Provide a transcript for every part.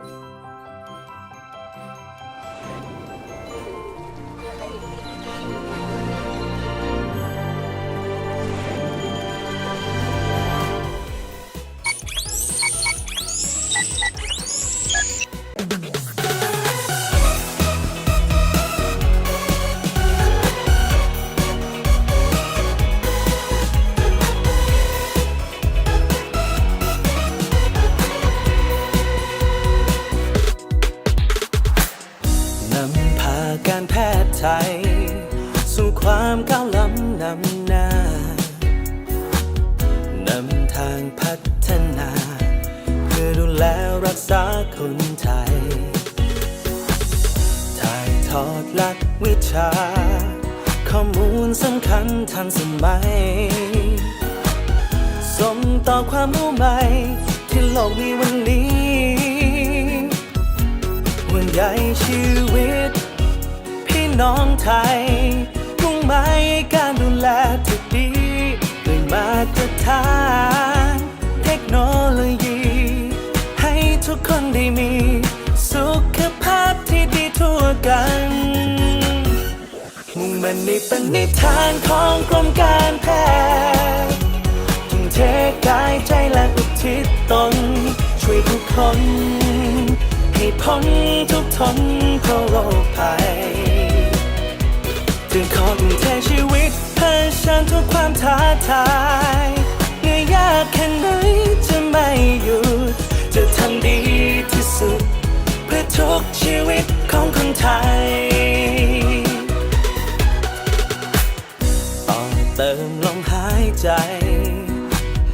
น ไทย สู่ความก้าวล้ำนำหน้านำทางพัฒนา เพื่อดูแลรักษาคนไทย ถ่ายทอดหลักวิชา ข้อมูลสำคัญทันสมัยส่งต่อความรู้ใหม่ที่โลกมีวันนี้ห่วงใยชีวิต น้องไทย มุ่งหมายการดูแลที่ดีด้วยมาตรฐานเทคโนโลยี ให้ทุกคนได้มี สุขภาพที่ดีทั่วกันมุ่งมันในปณิธานของกรมการแพทย์ทุ่มเทกายใจและอุทิศตน ช่วยผู้คนให้พ้นทุกทนเพราะโรคภัย ถึงขอทุ่มเทชีวิตเพื่อฉันทุกความท้าทายเหนื่อยยากแค่ไหนจะไม่หยุด จะทำดีที่สุด เพื่อทุกชีวิตของคนไทย ต่อเติมลมหายใจ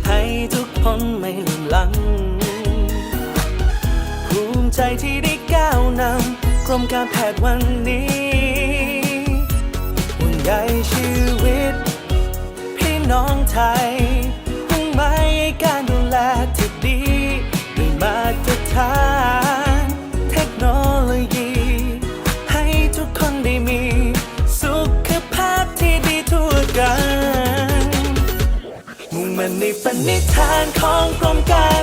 ให้ทุกคนไม่ลืมหลัง ภูมิใจที่ได้ก้าวนำกรมการแพทย์วันนี้ ใหญ่ชีวิต พี่น้องไทยมุ่งหมายการดูแลที่ดีด้วยมาตรฐาน เทคโนโลยี ให้ทุกคนได้มี สุขภาพที่ดีทั่วกัน มุ่งมันในปณิธานของกรมการ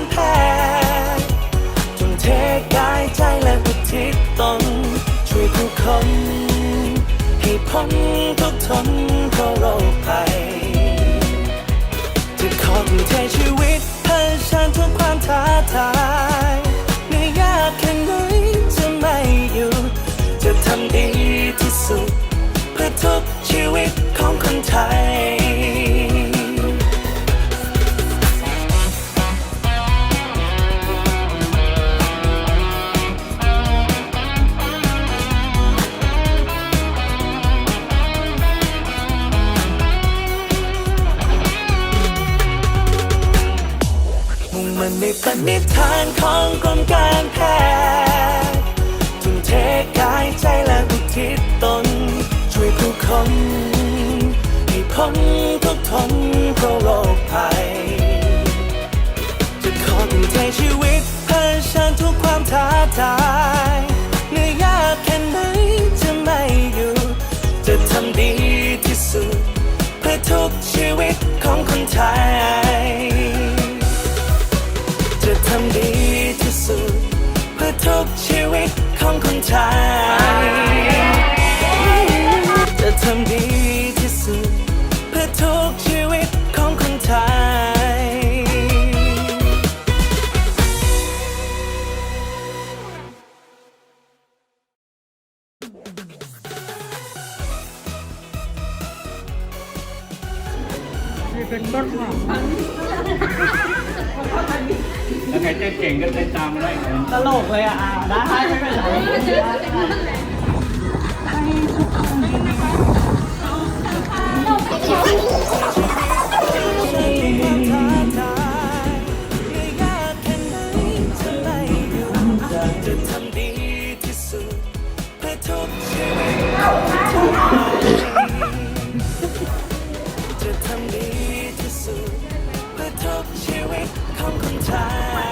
มันนปณิธานของกรมการแพทย์ทุ่มเทกายใจและอุทิศตน ช่วยผู้คนให้พ้นทุกทนเพราะโรคภัย จะขอทุ่มเทชีวิตเพื่อฉันทุกความท้าทายเหนื่อยยากแค่ไหนจะไม่หยุดจะทำดีที่สุด เพื่อทุกชีวิตของคนไทย ทำดีที่สุด เพื่อทุกชีวิตของคนไทยจะทำดีที่สุด เพื่อทุกชีวิตของคนไทยแล้วใค รเต้นเก่งก็เต้นตามมาได้ครับตลกเลยอะอ่าได้ไม่เป็นไรจะทำดีที่สุดเพื่อทุกชีวิตจะทำดีที่สุดเพื่อทุกชีวิตของคนไทย